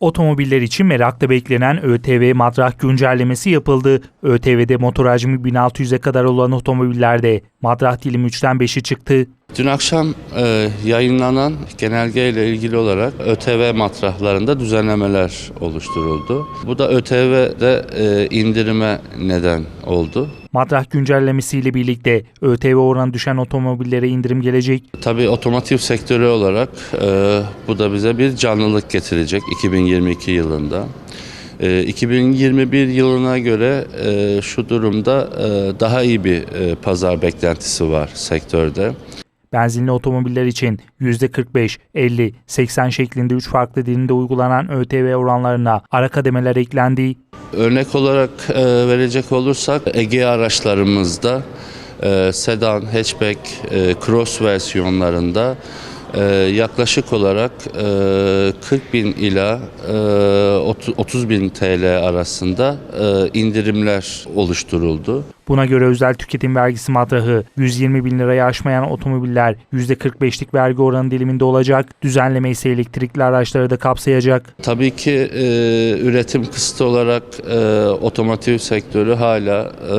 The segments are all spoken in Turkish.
Otomobiller için merakla beklenen ÖTV matrah güncellemesi yapıldı. ÖTV'de motor hacmi 1600'e kadar olan otomobillerde matrah dilimi 3'ten 5'i çıktı. Dün akşam e, yayınlanan genelge ile ilgili olarak ÖTV matrahlarında düzenlemeler oluşturuldu. Bu da ÖTV'de e, indirime neden oldu. Matrah güncellemesiyle birlikte ÖTV oranı düşen otomobillere indirim gelecek. Tabii otomotiv sektörü olarak e, bu da bize bir canlılık getirecek 2022 yılında. E, 2021 yılına göre e, şu durumda e, daha iyi bir e, pazar beklentisi var sektörde. Benzinli otomobiller için %45, 50, 80 şeklinde 3 farklı dilinde uygulanan ÖTV oranlarına ara kademeler eklendi. Örnek olarak e, verecek olursak Ege araçlarımızda e, sedan, hatchback, e, cross versiyonlarında e, yaklaşık olarak e, 40 bin ila e, 30 bin TL arasında e, indirimler oluşturuldu. Buna göre özel tüketim vergisi matrahı 120 bin lirayı aşmayan otomobiller %45'lik vergi oranı diliminde olacak. Düzenleme ise elektrikli araçları da kapsayacak. Tabii ki e, üretim kısıtı olarak e, otomotiv sektörü hala e,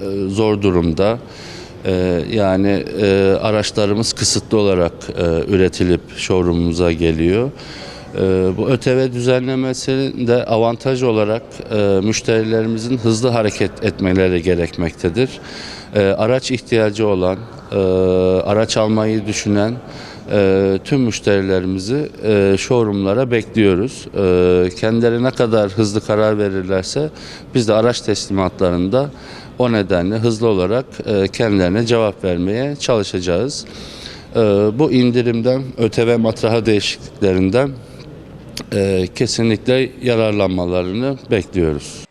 e, zor durumda. E, yani e, araçlarımız kısıtlı olarak e, üretilip showroomumuza geliyor. E, bu ÖTV düzenlemesinin de avantaj olarak e, müşterilerimizin hızlı hareket etmeleri gerekmektedir. E, araç ihtiyacı olan, araç almayı düşünen e, tüm müşterilerimizi e, showroomlara bekliyoruz. E, kendileri ne kadar hızlı karar verirlerse biz de araç teslimatlarında o nedenle hızlı olarak e, kendilerine cevap vermeye çalışacağız. E, bu indirimden, ÖTV matraha değişikliklerinden e, kesinlikle yararlanmalarını bekliyoruz.